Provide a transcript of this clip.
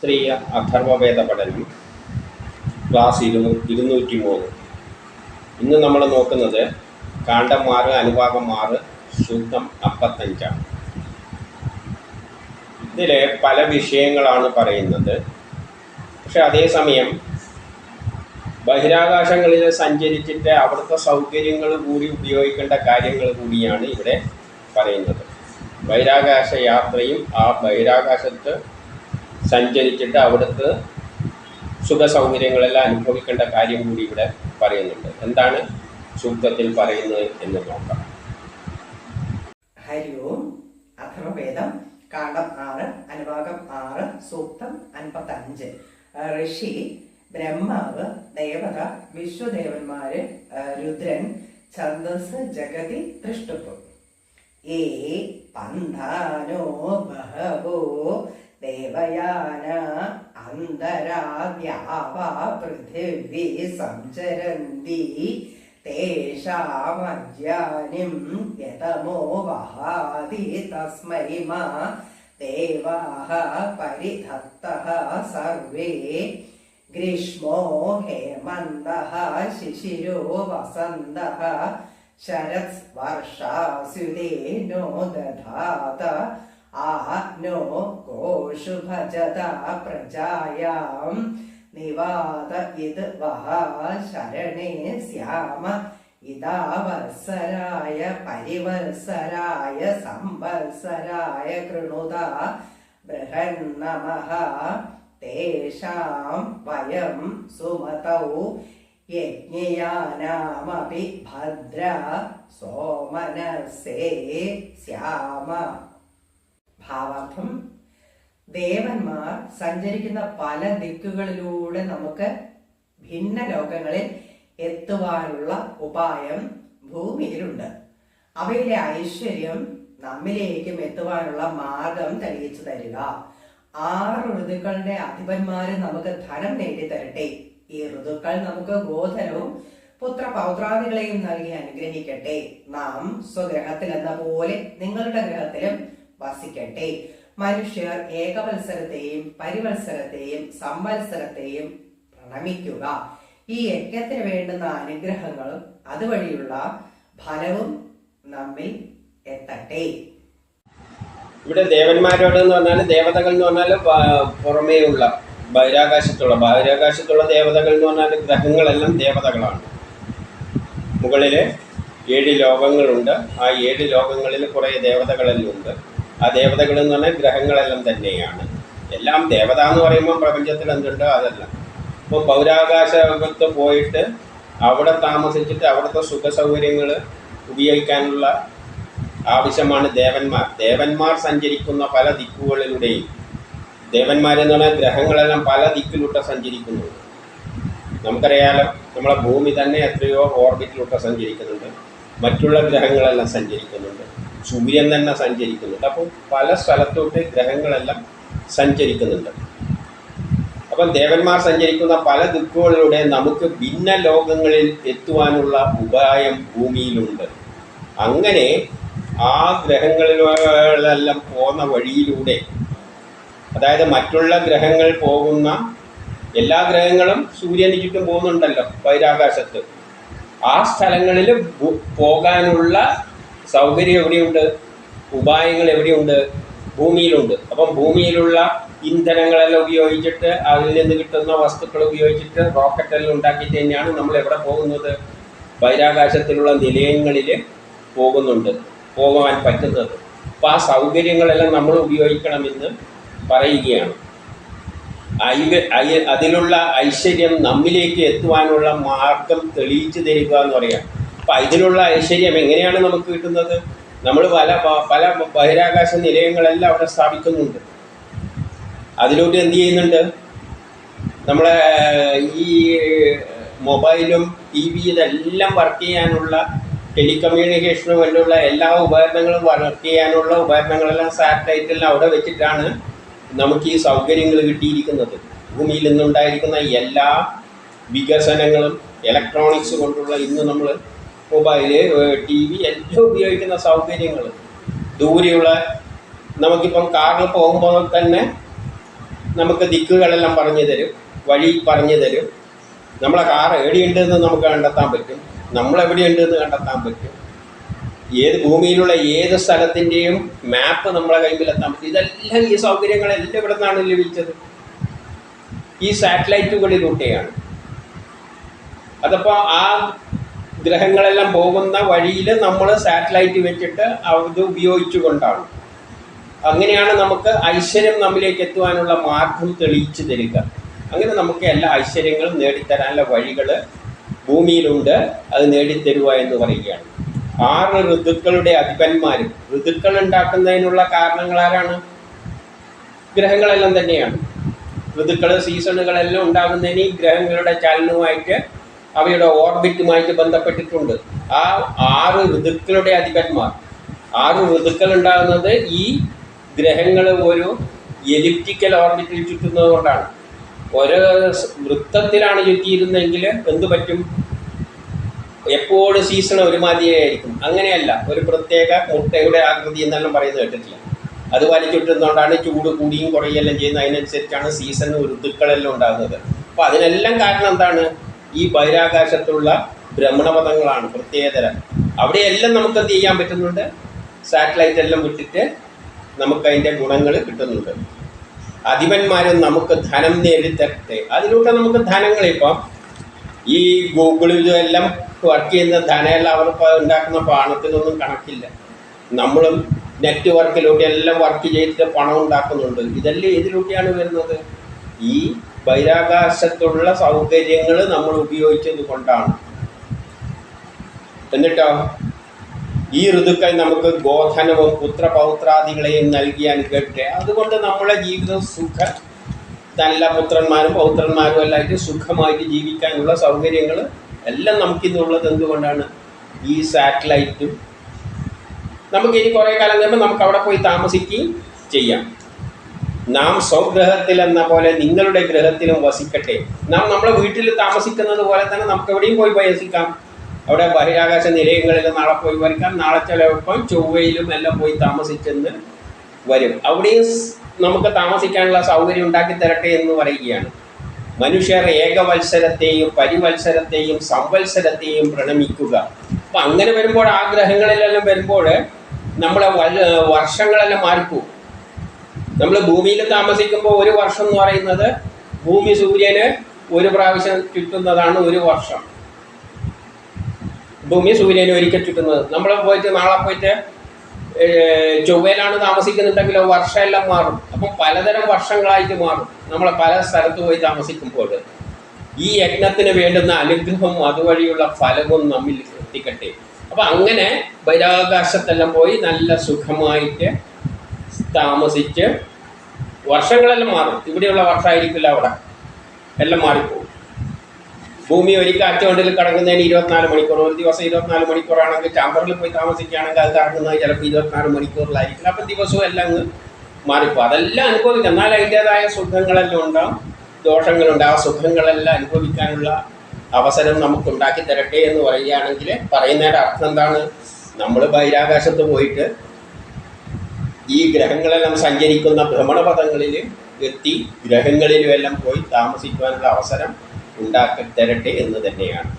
ശാസ്ത്രീയ അഥർവവേദ പഠനം ക്ലാസ് ഇരുന്നൂ ഇരുന്നൂറ്റി മൂന്ന് ഇന്ന് നമ്മൾ നോക്കുന്നത് കാണ്ഡം ആറ് അനുഭാഗം ആറ് ശുദ്ധം അമ്പത്തഞ്ചാണ്. ഇതിൽ പല വിഷയങ്ങളാണ് പറയുന്നത്. പക്ഷെ അതേസമയം ബഹിരാകാശങ്ങളിൽ സഞ്ചരിച്ചിട്ട് അവിടുത്തെ സൗകര്യങ്ങൾ കൂടി ഉപയോഗിക്കേണ്ട കാര്യങ്ങൾ കൂടിയാണ് ഇവിടെ പറയുന്നത്. ബഹിരാകാശ യാത്രയും ആ ബഹിരാകാശത്ത് സഞ്ചരിച്ചിട്ട് അവിടുത്തെ സുഖ സൗകര്യങ്ങളെല്ലാം അനുഭവിക്കേണ്ട കാര്യം കൂടി ഇവിടെ പറയുന്നുണ്ട്. എന്താണ് സൂക്തത്തിൽ പറയുന്നത് എന്ന് നോക്കാം. ഹരി ഓം അഥർവേദം കാണ്ഡം ആറ് അനുഭാഗം ആറ് സൂക്തം അൻപത്തി അഞ്ച് ഋഷി ബ്രഹ്മാവ് ദേവത വിശ്വദേവന്മാര് രുദ്രൻ ഛന്ദസ് ജഗതി തൃഷ്ടുപ്പ്. ഏ പന്ഥാനോ ബഹവോ ദേവയാന അന്തരാദ്യാവാ പൃഥിവി സഞ്ചരന്തി തേഷാമജ്ഞാനിം യതമോ വഹാതി തസ്മൈ മാ ദേവാः പരിധത്തः സർവേ. ഗ്രീഷ്മോ ഹേമന്തः ശിശിരോ വസന്തः ശരത് വർഷാസുരേനോ ദധാത ഭജത പ്രജായാം നിവാത ഇത് വഹ ശരണേ സ്യാമ ഇതാ വത്സരായ പരിവത്സരായ സംവത്സരായ കൃണുത ബൃഹന്നമഃ തേഷാം വയം സുമതൗ. യജ്ഞയാനാമപി ഭദ്ര സോമനസേ ശ്യാമ. ഭാവാർത്ഥം ദേവന്മാർ സഞ്ചരിക്കുന്ന പല ദിക്കുകളിലൂടെ നമുക്ക് ഭിന്ന ലോകങ്ങളിൽ എത്തുവാനുള്ള ഉപായം ഭൂമിയിലുണ്ട്. അവയിലെ ഐശ്വര്യം നമ്മിലേക്കും എത്തുവാനുള്ള മാർഗം തെളിയിച്ചു തരിക. ആറ് ഋതുക്കളുടെ അധിപന്മാര് നമുക്ക് ധനം നേടി തരട്ടെ ഈ ഋതുക്കൾ നമുക്ക് ഗോധനവും പുത്ര പൗത്രാദികളെയും നൽകി അനുഗ്രഹിക്കട്ടെ. നാം സ്വഗ്രഹത്തിൽ എന്ന പോലെ നിങ്ങളുടെ ഗ്രഹത്തിലും വസിക്കട്ടെ. മനുഷ്യർ ഏകവത്സരത്തെയും പരിവത്സരത്തെയും സംവത്സരത്തെയും പ്രണമിക്കുക. ഈ യജ്ഞത്തിന് വേണ്ടുന്ന അനുഗ്രഹങ്ങളും അതുവഴിയുള്ള ഫലവും നമ്മിൽ എത്തട്ടെ. ഇവിടെ ദേവന്മാരോട് എന്ന് പറഞ്ഞാൽ ദേവതകൾ എന്ന് പറഞ്ഞാൽ പുറമേയുള്ള ബഹിരാകാശത്തുള്ള ബഹിരാകാശത്തുള്ള ദേവതകൾ എന്ന് പറഞ്ഞാൽ ഗ്രഹങ്ങളെല്ലാം ദേവതകളാണ്. മുകളിൽ ഏഴ് ലോകങ്ങളുണ്ട്. ആ ഏഴ് ലോകങ്ങളിൽ കുറേ ദേവതകളെല്ലാം ഉണ്ട്. ആ ദേവതകൾ എന്ന് പറഞ്ഞാൽ ഗ്രഹങ്ങളെല്ലാം തന്നെയാണ്. എല്ലാം ദേവത എന്ന് പറയുമ്പോൾ പ്രപഞ്ചത്തിൽ എന്തുണ്ടോ അതല്ല. ഇപ്പോൾ പൗരാകാശത്ത് പോയിട്ട് അവിടെ താമസിച്ചിട്ട് അവിടുത്തെ സുഖ സൗകര്യങ്ങൾ ഉപയോഗിക്കാനുള്ള ആവശ്യമാണ് ദേവന്മാർ. ദേവന്മാർ സഞ്ചരിക്കുന്ന പല ദിക്കുകളിലൂടെയും ദേവന്മാരെന്ന് പറഞ്ഞാൽ ഗ്രഹങ്ങളെല്ലാം പല ദിക്കിലൂടെ സഞ്ചരിക്കുന്നു. നമുക്കറിയാലോ നമ്മളെ ഭൂമി തന്നെ എത്രയോ ഓർബിറ്റിലൂടെ സഞ്ചരിക്കുന്നുണ്ട്. മറ്റുള്ള ഗ്രഹങ്ങളെല്ലാം സഞ്ചരിക്കുന്നുണ്ട്. സൂര്യൻ തന്നെ സഞ്ചരിക്കുന്നുണ്ട്. അപ്പോൾ പല സ്ഥലത്തോട്ട് ഗ്രഹങ്ങളെല്ലാം സഞ്ചരിക്കുന്നുണ്ട്. അപ്പം ദേവന്മാർ സഞ്ചരിക്കുന്ന പല ദിക്കുകളിലൂടെ നമുക്ക് ഭിന്ന ലോകങ്ങളിൽ എത്തുവാനുള്ള ഉപായം ഭൂമിയിലുണ്ട്. അങ്ങനെ ആ ഗ്രഹങ്ങളിലെല്ലാം പോകുന്ന വഴിയിലൂടെ അതായത് മറ്റുള്ള ഗ്രഹങ്ങൾ പോകുന്ന എല്ലാ ഗ്രഹങ്ങളും സൂര്യന് ചുറ്റും പോകുന്നുണ്ടല്ലോ ബഹിരാകാശത്ത്. ആ സ്ഥലങ്ങളിൽ പോകാനുള്ള സൗകര്യം എവിടെയുണ്ട്? ഉപായങ്ങൾ എവിടെയുണ്ട്? ഭൂമിയിലുണ്ട്. അപ്പം ഭൂമിയിലുള്ള ഇന്ധനങ്ങളെല്ലാം ഉപയോഗിച്ചിട്ട് അതിൽ നിന്ന് കിട്ടുന്ന വസ്തുക്കൾ ഉപയോഗിച്ചിട്ട് റോക്കറ്റെല്ലാം ഉണ്ടാക്കിയിട്ട് തന്നെയാണ് നമ്മൾ എവിടെ പോകുന്നത്? ബഹിരാകാശത്തിലുള്ള നിലയങ്ങളിൽ പോകുന്നുണ്ട്. പോകുവാൻ പറ്റുന്നത്. അപ്പോൾ ആ സൗകര്യങ്ങളെല്ലാം നമ്മൾ ഉപയോഗിക്കണമെന്ന് പറയുകയാണ്. അതിലുള്ള ഐശ്വര്യം നമ്മിലേക്ക് എത്തുവാനുള്ള മാർഗം തെളിയിച്ചു തരിക എന്ന് പറയാം. അപ്പം ഇതിലുള്ള ഐശ്വര്യം എങ്ങനെയാണ് നമുക്ക് കിട്ടുന്നത്? നമ്മൾ പല പല ബഹിരാകാശ നിലയങ്ങളെല്ലാം അവിടെ സ്ഥാപിക്കുന്നുണ്ട്. അതിലോട്ട് എന്ത് ചെയ്യുന്നുണ്ട്? നമ്മളെ ഈ മൊബൈലും ടി വി ഇതെല്ലാം വർക്ക് ചെയ്യാനുള്ള ടെലികമ്മ്യൂണിക്കേഷനും വേണ്ടിയുള്ള എല്ലാ ഉപകരണങ്ങളും വർക്ക് ചെയ്യാനുള്ള ഉപകരണങ്ങളെല്ലാം സാറ്റലൈറ്റെല്ലാം അവിടെ വെച്ചിട്ടാണ് നമുക്ക് ഈ സൗകര്യങ്ങൾ കിട്ടിയിരിക്കുന്നത്. ഭൂമിയിൽ നിന്നുണ്ടായിരിക്കുന്ന എല്ലാ വികസനങ്ങളും ഇലക്ട്രോണിക്സ് കൊണ്ടുള്ള ഇന്ന് നമ്മൾ മൊബൈൽ ടി വി എല്ലാം ഉപയോഗിക്കുന്ന സൗകര്യങ്ങൾ ദൂരെയുള്ള നമുക്കിപ്പം കാറിൽ പോകുമ്പോൾ തന്നെ നമുക്ക് ദിക്കുകളെല്ലാം പറഞ്ഞു തരും വഴി പറഞ്ഞു തരും. നമ്മളെ കാർ എവിടെയുണ്ടെന്ന് നമുക്ക് കണ്ടെത്താൻ പറ്റും. നമ്മളെവിടെയുണ്ടെന്ന് കണ്ടെത്താൻ പറ്റും. ഏത് ഭൂമിയിലുള്ള ഏത് സ്ഥലത്തിന്റെയും മാപ്പ് നമ്മളെ കയ്യിലെത്താൻ പറ്റും. ഇതെല്ലാം ഈ സൗകര്യങ്ങളെല്ലാം ഇവിടെ നിന്നാണ് ലഭിച്ചത്. ഈ സാറ്റലൈറ്റുകളിലൂടെയാണ്. അതപ്പോൾ ആ ഗ്രഹങ്ങളെല്ലാം പോകുന്ന വഴിയിൽ നമ്മൾ സാറ്റലൈറ്റ് വെച്ചിട്ട് അത് ഉപയോഗിച്ചുകൊണ്ടാണ്. അങ്ങനെയാണ് നമുക്ക് ഐശ്വര്യം നമ്മിലേക്ക് എത്തുവാനുള്ള മാർഗം തെളിയിച്ചു തരിക. അങ്ങനെ നമുക്ക് എല്ലാ ഐശ്വര്യങ്ങളും നേടിത്തരാനുള്ള വഴികൾ ഭൂമിയിലുണ്ട്. അത് നേടിത്തരുക എന്ന് പറയുകയാണ്. ആറ് ഋതുക്കളുടെ അധിപന്മാരും. ഋതുക്കൾ ഉണ്ടാക്കുന്നതിനുള്ള കാരണങ്ങൾ ആരാണ്? ഗ്രഹങ്ങളെല്ലാം തന്നെയാണ്. ഋതുക്കൾ സീസണുകളെല്ലാം ഉണ്ടാകുന്നതിന് ഈ ഗ്രഹങ്ങളുടെ ചലനവുമായിട്ട് അവയുടെ ഓർബിറ്റുമായിട്ട് ബന്ധപ്പെട്ടിട്ടുണ്ട്. ആ ആറ് ഋതുക്കളുടെ അധിപന്മാർ. ആറ് ഋതുക്കൾ ഉണ്ടാകുന്നത് ഈ ഗ്രഹങ്ങൾ ഒരു എലിപ്റ്റിക്കൽ ഓർബിറ്റിൽ ചുറ്റുന്നത് കൊണ്ടാണ് സ് വൃത്തത്തിലാണ് ചുറ്റിയിരുന്നെങ്കിൽ എന്തു പറ്റും? എപ്പോഴും സീസൺ ഒരുമാതിരിയായിരിക്കും അങ്ങനെയല്ല ഒരു പ്രത്യേക മുട്ടയുടെ ആകൃതി എന്നെല്ലാം പറയുന്നത് കേട്ടിട്ടില്ല. അത് വലിച്ചുട്ടുന്നതുകൊണ്ടാണ് ചൂട് കൂടിയും കുറയുകയെല്ലാം ചെയ്യുന്നത്. അതിനനുസരിച്ചാണ് സീസൺ ഋതുക്കളെല്ലാം ഉണ്ടാകുന്നത്. അപ്പോൾ അതിനെല്ലാം കാരണം എന്താണ്? ഈ ബഹിരാകാശത്തുള്ള ഭ്രമണപഥങ്ങളാണ് പ്രത്യേകതരം. അവിടെയെല്ലാം നമുക്ക് എന്ത് ചെയ്യാൻ പറ്റുന്നുണ്ട്? സാറ്റലൈറ്റ് എല്ലാം വിട്ടിട്ട് നമുക്ക് അതിന്റെ ഗുണങ്ങൾ കിട്ടുന്നുണ്ട്. അധിപന്മാരും നമുക്ക് ധനം നേടിത്തരട്ടെ. അതിലൂടെ നമുക്ക് ധനങ്ങൾ ഇപ്പം ഈ ഗൂഗിൾ എല്ലാം വർക്ക് ചെയ്യുന്ന ധനമെല്ലാം അവർ ഉണ്ടാക്കുന്ന പണത്തിനൊന്നും കണക്കില്ല. നമ്മളും നെറ്റ്വർക്കിലൂടെ എല്ലാം വർക്ക് ചെയ്തിട്ട് പണം ഉണ്ടാക്കുന്നുണ്ട്. ഇതെല്ലാം ഏതിലൂടെയാണ് വരുന്നത്? ഈ ബഹിരാകാശത്തുള്ള സൗകര്യങ്ങൾ നമ്മൾ ഉപയോഗിച്ചത് കൊണ്ടാണ്. എന്നിട്ടോ? ഈ ഋതുക്കൾ നമുക്ക് ഗോധനവും പുത്രപൗത്രാദികളെയും നൽകി അനുഗ്രഹിക്കട്ടെ അതുകൊണ്ട് നമ്മളെ ജീവിതം സുഖ നല്ല പുത്രന്മാരും പൗത്രന്മാരും എല്ലാം ആയിട്ട് സുഖമായിട്ട് ജീവിക്കാനുള്ള സൗകര്യങ്ങൾ എല്ലാം നമുക്കിന്നുള്ളത് എന്തുകൊണ്ടാണ്? ഈ സാറ്റലൈറ്റും. നമുക്ക് ഇനി കുറേ കാലം കഴിയുമ്പോൾ നമുക്ക് അവിടെ പോയി താമസിക്കുകയും ചെയ്യാം. നാം സ്വഗ്രഹത്തിൽ എന്ന പോലെ നിങ്ങളുടെ ഗ്രഹത്തിലും വസിക്കട്ടെ. നാം നമ്മുടെ വീട്ടിൽ താമസിക്കുന്നത് പോലെ തന്നെ നമുക്ക് എവിടെയും പോയി വസിക്കാം. അവിടെ ബഹിരാകാശ നിലയങ്ങളിൽ നാളെ പോയി വരയ്ക്കാം നാളെ ചിലപ്പം ചൊവ്വയിലും എല്ലാം പോയി താമസിച്ചെന്ന് വരും. അവിടെയും നമുക്ക് താമസിക്കാനുള്ള സൗകര്യം ഉണ്ടാക്കി തരട്ടെ എന്ന് പറയുകയാണ്. മനുഷ്യർ ഏകവത്സരത്തെയും പരിവത്സരത്തെയും സംവത്സരത്തെയും പ്രണമിക്കുക. അപ്പം അങ്ങനെ വരുമ്പോൾ ആ വരുമ്പോൾ നമ്മളെ വർഷങ്ങളെല്ലാം മാറിപ്പോവും. നമ്മൾ ഭൂമിയിൽ താമസിക്കുമ്പോൾ ഒരു വർഷം എന്ന് പറയുന്നത് ഭൂമി സൂര്യന് ഒരു പ്രാവശ്യം ചുറ്റുന്നതാണ് ഒരു വർഷം. ഭൂമി സൂര്യനെ ഒരിക്കൽ ചുറ്റുന്നത്. നമ്മൾ പോയിട്ട് നാളെ പോയിട്ട് ചൊവ്വയിലാണ് താമസിക്കുന്നുണ്ടെങ്കിലോ വർഷമെല്ലാം മാറും. അപ്പം പലതരം വർഷങ്ങളായിട്ട് മാറും. നമ്മൾ പല സ്ഥലത്ത് പോയി താമസിക്കുമ്പോൾ ഈ യജ്ഞത്തിന് വേണ്ടുന്ന അനുഗ്രഹം അതുവഴിയുള്ള ഫലവും നമ്മിൽ എത്തിക്കട്ടെ. അപ്പം അങ്ങനെ ബഹിരാകാശത്തെല്ലാം പോയി നല്ല സുഖമായിട്ട് താമസിച്ച് വർഷങ്ങളെല്ലാം മാറും. ഇവിടെയുള്ള വർഷമായിരിക്കില്ല അവിടെ. എല്ലാം മാറിപ്പോകും. ഭൂമി ഒരിക്കൽ അച്ചുകൊണ്ടിൽ കിടക്കുന്നതിന് ഇരുപത്തിനാല് മണിക്കൂർ ഒരു ദിവസം ഇരുപത്തിനാല് മണിക്കൂറാണെങ്കിൽ ചാമ്പറിൽ പോയി താമസിക്കുകയാണെങ്കിൽ അത് കിടക്കുന്നത് ചിലപ്പോൾ ഇരുപത്തിനാല് മണിക്കൂറിലായിരിക്കും അപ്പം ദിവസവും എല്ലാം അങ്ങ് മാറിപ്പോ അതെല്ലാം അനുഭവിക്കാം. എന്നാൽ അതിന്റെതായ സുഖങ്ങളെല്ലാം ഉണ്ടാവും. ദോഷങ്ങളുണ്ട്. ആ സുഖങ്ങളെല്ലാം അനുഭവിക്കാനുള്ള അവസരം നമുക്ക് ഉണ്ടാക്കി തരട്ടെ എന്ന് പറയുകയാണെങ്കിൽ പറയുന്നതിന്റെ അർത്ഥം എന്താണ്? നമ്മൾ ബഹിരാകാശത്ത് പോയിട്ട് ഈ ഗ്രഹങ്ങളെല്ലാം സഞ്ചരിക്കുന്ന ഭ്രമണപഥങ്ങളിൽ എത്തി ഗ്രഹങ്ങളിലും എല്ലാം പോയി താമസിക്കുവാനുള്ള അവസരം ഉണ്ടാക്കി തരട്ടെ എന്ന് തന്നെയാണ്.